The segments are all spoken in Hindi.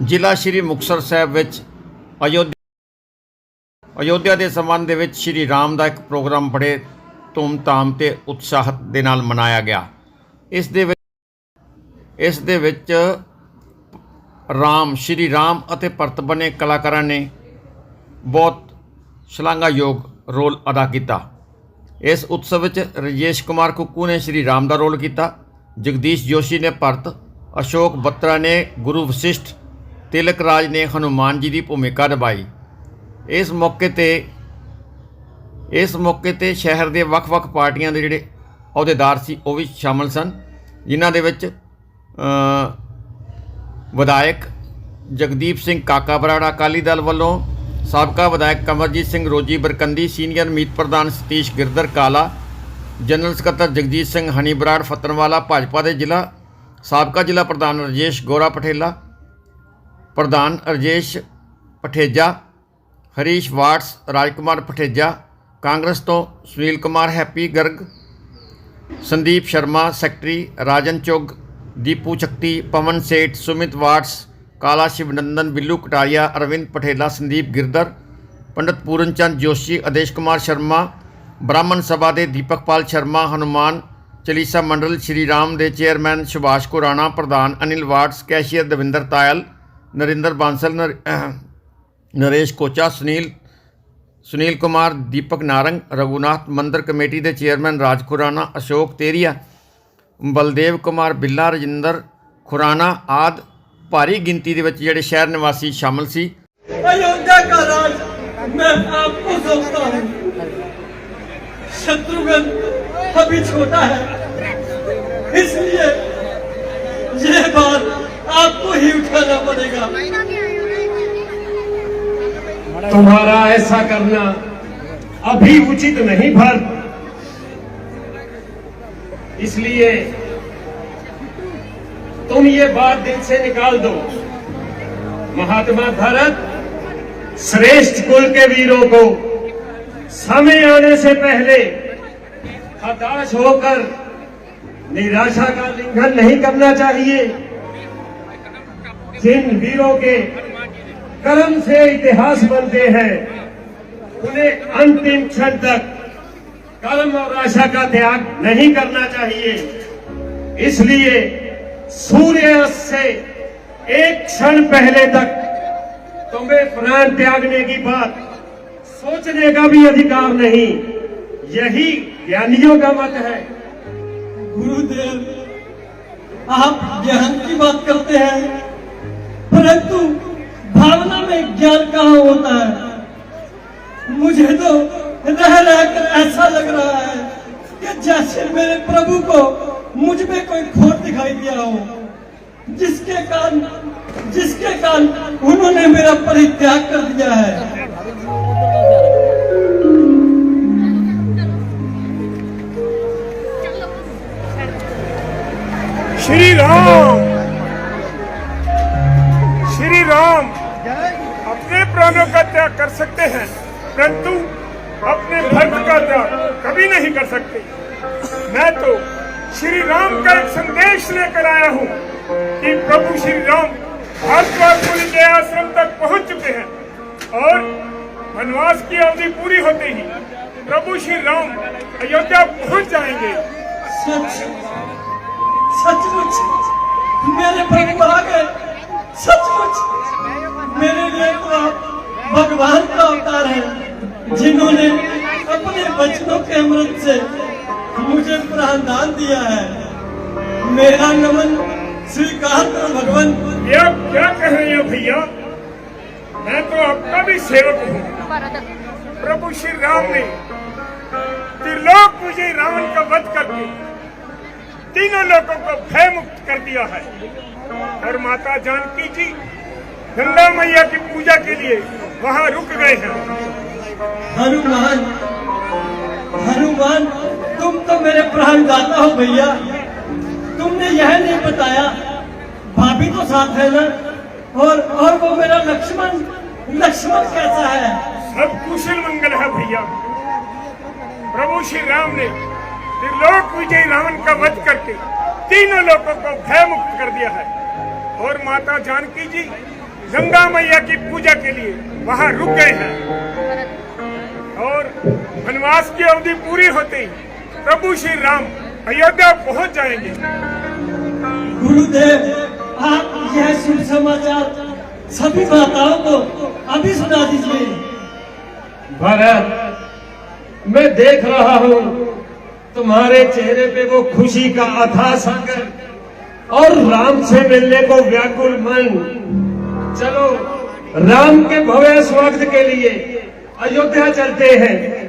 ਜ਼ਿਲ੍ਹਾ ਸ਼੍ਰੀ ਮੁਕਤਸਰ ਸਾਹਿਬ ਵਿੱਚ ਅਯੋਧਿਆ ਅਯੋਧਿਆ ਦੇ ਸੰਬੰਧ ਦੇ ਵਿੱਚ ਸ਼੍ਰੀ ਰਾਮ ਦਾ ਇੱਕ ਪ੍ਰੋਗਰਾਮ ਬੜੇ ਧੂਮਧਾਮ ਤੇ ਉਤਸ਼ਾਹ ਦੇ ਨਾਲ ਮਨਾਇਆ ਗਿਆ। ਇਸ ਦੇ ਵਿੱਚ ਇਸ ਦੇ ਵਿੱਚ ਰਾਮ, ਸ਼੍ਰੀ ਰਾਮ ਅਤੇ ਭਰਤ ਬਣੇ ਕਲਾਕਾਰਾਂ ਨੇ ਬਹੁਤ ਸ਼ਲਾਘਾਯੋਗ ਰੋਲ ਅਦਾ ਕੀਤਾ। ਇਸ ਉਤਸਵ ਵਿੱਚ ਰਜੇਸ਼ ਕੁਮਾਰ ਕੁੱਕੂ ਨੇ ਸ਼੍ਰੀ ਰਾਮ ਦਾ ਰੋਲ ਕੀਤਾ, ਜਗਦੀਸ਼ ਜੋਸ਼ੀ ਨੇ ਭਰਤ, ਅਸ਼ੋਕ ਬੱਤਰਾ ਨੇ ਗੁਰੂ ਵਸ਼ਿਸ਼ਠ ਤਿਲਕ ਰਾਜ ਨੇ ਹਨੂਮਾਨ ਜੀ ਦੀ ਭੂਮਿਕਾ ਨਿਭਾਈ। ਇਸ ਮੌਕੇ ਤੇ, ਇਸ ਮੌਕੇ ਤੇ ਸ਼ਹਿਰ ਦੇ ਵੱਖ-ਵੱਖ ਪਾਰਟੀਆਂ ਦੇ ਜਿਹੜੇ ਅਹੁਦੇਦਾਰ ਸੀ, ਉਹ ਵੀ ਸ਼ਾਮਲ ਸਨ, ਜਿਨ੍ਹਾਂ ਦੇ ਵਿੱਚ ਵਿਧਾਇਕ ਜਗਦੀਪ ਸਿੰਘ ਕਾਕਾ ਬਰਾੜਾ ਅਕਾਲੀ ਦਲ ਵੱਲੋਂ, ਸਾਬਕਾ ਵਿਧਾਇਕ ਕਮਰਜੀਤ ਸਿੰਘ ਰੋਜੀ ਬਰਕੰਦੀ, ਸੀਨੀਅਰ ਮੀਤ ਪ੍ਰਧਾਨ ਸਤੀਸ਼ ਗਿਰਦਰ ਕਾਲਾ, ਜਨਰਲ ਸਕੱਤਰ ਜਗਜੀਤ ਸਿੰਘ ਹਨੀ ਬਰਾੜ ਫਤਨਵਾਲਾ, ਭਾਜਪਾ ਦੇ ਜ਼ਿਲ੍ਹਾ, ਸਾਬਕਾ ਜ਼ਿਲ੍ਹਾ ਪ੍ਰਧਾਨ ਰਜੇਸ਼ ਗੋਰਾ ਪਠੇਲਾ ਪ੍ਰਧਾਨ ਰਜੇਸ਼ ਪਠੇਜਾ, ਹਰੀਸ਼ ਵਾਟਸ, ਰਾਜਕੁਮਾਰ ਪਠੇਜਾ, ਕਾਂਗਰਸ ਤੋਂ ਸੁਨੀਲ ਕੁਮਾਰ ਹੈਪੀ ਗਰਗ, ਸੰਦੀਪ ਸ਼ਰਮਾ, ਸੈਕਟਰੀ ਰਾਜਨ ਚੁਗ, ਦੀਪੂ ਚੱਕੀ ਪਵਨ ਸੇਠ, ਸੁਮਿਤ ਵਾਟਸ, ਕਾਲਾ ਸ਼ਿਵਨੰਦਨ, ਬਿੱਲੂ ਕਟਾਰੀਆ, ਅਰਵਿੰਦ ਪਠੇਲਾ, ਸੰਦੀਪ ਗਿਰਦਰ ਪੰਡਤ ਪੂਰਨ ਚੰਦ ਜੋਸ਼ੀ ਆਦੇਸ਼ ਕੁਮਾਰ ਸ਼ਰਮਾ, ਬ੍ਰਾਹਮਣ ਸਭਾ ਦੇ ਦੀਪਕਪਾਲ ਸ਼ਰਮਾ, ਹਨੂਮਾਨ ਚਲੀਸਾ ਮੰਡਲ, ਸ਼੍ਰੀ ਰਾਮ ਦੇ ਚੇਅਰਮੈਨ ਸੁਭਾਸ਼ ਕੋਰਾਣਾ ਪ੍ਰਧਾਨ ਅਨਿਲ ਵਾਟਸ, ਕੈਸ਼ੀਅਰ ਦਵਿੰਦਰ ਤਾਇਲ ਨਰਿੰਦਰ ਬਾਂਸਲ ਨਰ- ਨਰੇਸ਼ ਕੋਚਾ ਸੁਨੀਲ ਸੁਨੀਲ ਕੁਮਾਰ ਦੀਪਕ ਨਾਰੰਗ ਰਘੁਨਾਥ ਮੰਦਰ ਕਮੇਟੀ ਦੇ ਚੇਅਰਮੈਨ ਰਾਜ ਖੁਰਾਨਾ ਅਸ਼ੋਕ ਤੇਰੀਆ ਬਲਦੇਵ ਕੁਮਾਰ ਬਿੱਲਾ ਰਜਿੰਦਰ ਖੁਰਾਨਾ ਆਦ ਭਾਰੀ ਗਿਣਤੀ ਦੇ ਵਿੱਚ ਜਿਹੜੇ ਸ਼ਹਿਰ ਨਿਵਾਸੀ ਸ਼ਾਮਲ ਸੀ अयोध्या का राज मैं आपको सौंपता हूँ शत्रुघ्न अभी छोटा है इसलिए ये बात आपको ही उठाना पड़ेगा। तुम्हारा ऐसा करना अभी उचित नहीं, भरत। इसलिए तुम ये बात दिल से निकाल दो। महात्मा भरत श्रेष्ठ कुल के वीरों को समय आने से पहले हताश होकर निराशा का लिंघन नहीं करना चाहिए। जिन वीरों के कर्म से इतिहास बनते हैं। उन्हें अंतिम क्षण तक कर्म और आशा का त्याग नहीं करना चाहिए। इसलिए सूर्यास्त से एक क्षण पहले तक तुम्हें प्राण त्यागने की बात सोचने का भी अधिकार नहीं। यही ज्ञानियों का मत है। गुरुदेव, आप ज्ञान की बात करते हैं। परंतु भावना में ज्ञान कहा होता है? मुझे तो रह रह कर ऐसा लग रहा है कि जैसे मेरे प्रभु को मुझमें कोई खोट दिखाई दिया हो, जिसके कारण जिसके कारण उन्होंने मेरा परित्याग कर दिया है। श्री राम! अपने प्राणों का त्याग कर सकते हैं, परंतु अपने धर्म का त्याग कभी नहीं कर सकते। मैं तो श्री राम का एक संदेश लेकर आया हूँ कि प्रभु श्री राम भारतवासी के आश्रम तक पहुँच चुके हैं और वनवास की अवधि पूरी होते ही प्रभु श्री राम अयोध्या पहुँच जाएँगे। सच, सचमुच। है, जिन्होंने अपने बचनों के अमृत से मुझे प्राण दान दिया है। मेरा नमन स्वीकार करो भगवान। ये आप क्या कह रहे हैं भैया? मैं तो आपका भी सेवक हूँ। प्रभु श्री राम ने त्रिलोक मुझे रावण का वध करके तीनों लोगों को भय मुक्त कर दिया है। और माता जानकी जी, गंगा मैया की पूजा के लिए वहाँ रुक गए हैं। हनुमान हनुमान तुम तो मेरे प्राण दाता हो भैया। तुमने यह नहीं बताया भाभी तो साथ है ना? और और वो मेरा लक्ष्मण लक्ष्मण कैसा है? सब कुशल मंगल है भैया। प्रभु श्री राम ने त्रिलोक विजय रावण का वध करके तीनों लोगों को भय मुक्त कर दिया है। और माता जानकी जी गंगा मैया की पूजा के लिए वहाँ रुक गए हैं। और वनवास की अवधि पूरी होते ही प्रभु श्री राम अयोध्या पहुँच जाएँगे। गुरुदेव आप यह शुभ समाचार सभी माताओं को अभी सुना दीजिए। भरत मैं देख रहा हूँ तुम्हारे चेहरे पे वो खुशी का अथा सागर और राम से मिलने को व्याकुल मन। चलो राम के भव्य स्वागत के लिए अयोध्या चलते हैं।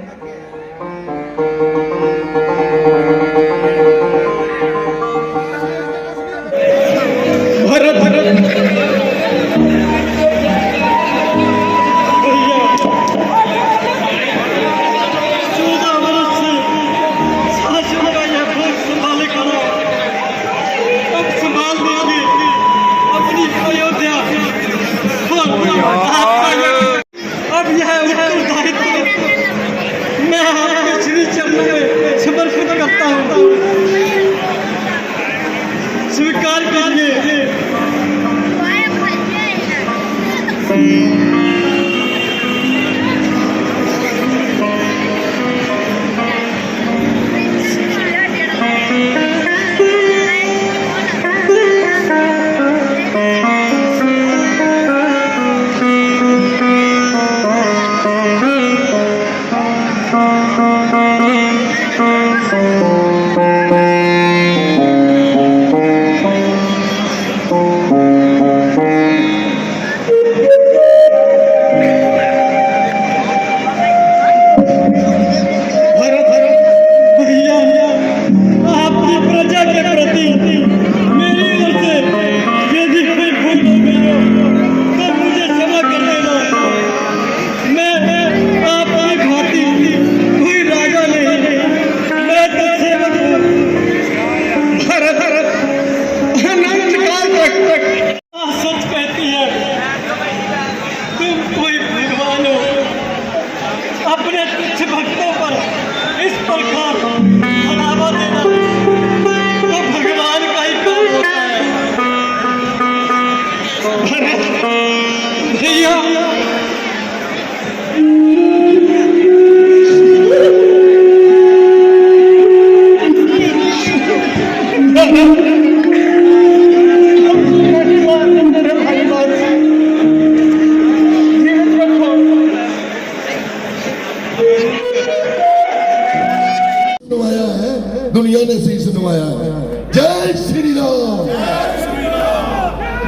नवाया है दुनिया ने शीश नवाया है जय श्री राम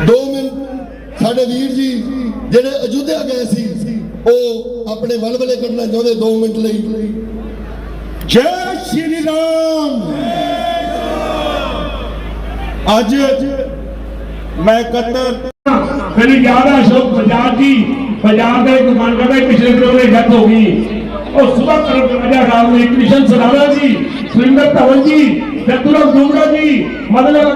ਦੋ ਮਿੰਟ ਸਾਡੇ ਵੀਰ ਜੀ ਜਿਹੜੇ ਅਯੁੱਧਿਆ ਗਏ ਸੀ ਉਹ ਆਪਣੇ ਵਲਵਲੇ ਕੱਢਣਾ ਚਾਹੁੰਦੇ 2 ਮਿੰਟ ਲਈ ਜੈ ਸ਼੍ਰੀ ਰਾਮ ਅੱਜ ਮੈਂ ਕਤਰ ਮੈਨੂੰ ਯਾਦ ਆ ਸ਼ੋਕ ਪੰਜਾਬ ਜੀ ਪੰਜਾਬ ਦਾ ਇੱਕ ਮਨ ਕਰਦਾ ਪਿਛਲੇ ਦਿਨ ਉਹਨੇ ਡੈਥ ਹੋ ਗਈ। ਉਹ ਸੁਬਾ ਕਰਮ ਅਜਾ ਰਾਮ ਨੇ ਕ੍ਰਿਸ਼ਨ ਸਰਾਵਾ ਜੀ, ਸੁਰਿੰਦਰ ਧਵਨ ਜੀ ਜਤੁਰਾ ਗੁੰਗੜਾ ਜੀ ਮਤਲਬ